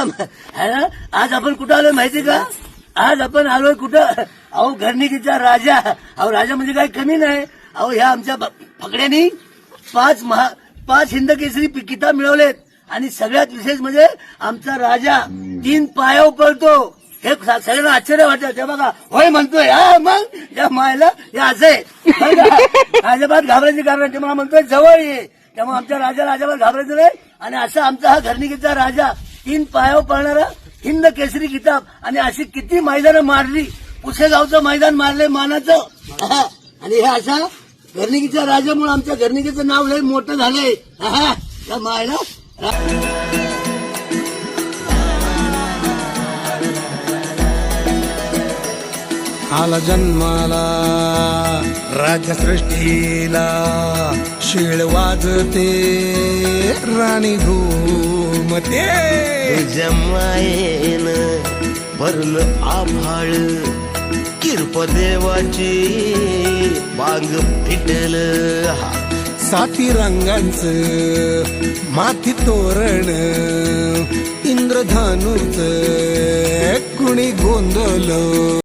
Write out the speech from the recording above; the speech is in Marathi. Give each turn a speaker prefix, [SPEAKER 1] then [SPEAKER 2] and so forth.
[SPEAKER 1] आज आपण कुठं आलोय माहिती का? आज आपण आलोय कुठं? अहो घरणिकीचा राजा. अहो राजा म्हणजे काही कमी नाही. अहो ह्या आमच्या ब- फकड्यांनी पाच महा पाच हिंद केसरी किताब मिळवलेत. आणि सगळ्यात विशेष म्हणजे आमचा राजा तीन पायावर पळतो. हे सगळ्यांना आश्चर्य वाटतं. ते बघा होय म्हणतोय. हा मग? या मायला हे असं. आहे अजिबात घाबरायची कारण ते मला म्हणतोय जवळ ये. त्यामुळे आमच्या राजाला अजिबात घाबरायचं नाही. आणि असं आमचा हा घरणिकीचा राजा. तीन पायावर पळणारा हिंद केसरी किताब. आणि अशी किती मैदानं मारली. पुसेगावचं मैदान मारले मानाचं. आणि हे अशा घरणिकीच्या राजामुळे आमच्या घरणिकीचं नाव लय मोठं झालंय. हा. त्या मायला
[SPEAKER 2] आला जन्माला राजसृष्टीला शिळ वाजते राणी भू
[SPEAKER 3] तुझ्या मायेन भरलं आभाळ किरप देवाची बांग फिटल. हा
[SPEAKER 2] साती रंगांच माथी तोरण इंद्रधनुच कुणी गोंधळ